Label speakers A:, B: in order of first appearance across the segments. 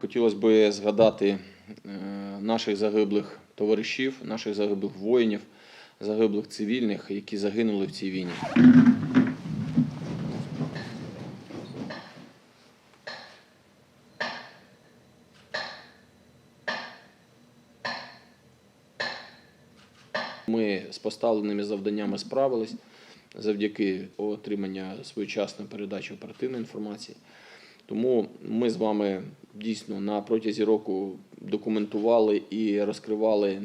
A: Хотілося б згадати е, наших загиблих товаришів, наших загиблих воїнів, загиблих цивільних, які загинули в цій війні. Ми з поставленими завданнями справились завдяки отримання своєчасної передачі оперативної інформації. Тому ми з вами дійсно на протязі року документували і розкривали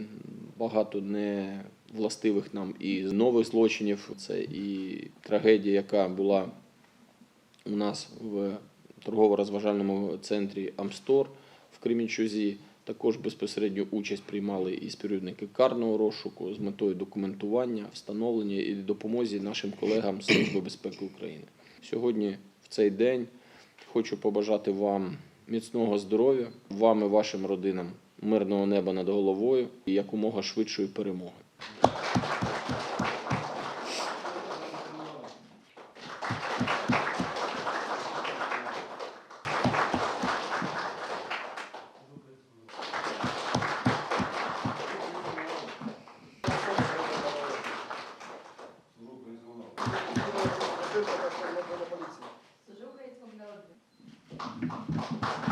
A: багато невластивих нам і нових злочинів. Це і трагедія, яка була у нас в торгово-розважальному центрі Амстор в Кремінчузі. Також безпосередню участь приймали і співробітники карного розшуку з метою документування, встановлення і допомозі нашим колегам Служби безпеки України. Сьогодні, в цей день, хочу побажати вам міцного здоров'я, вам і вашим родинам мирного неба над головою і якомога швидшої перемоги.
B: Служу українському Thank you.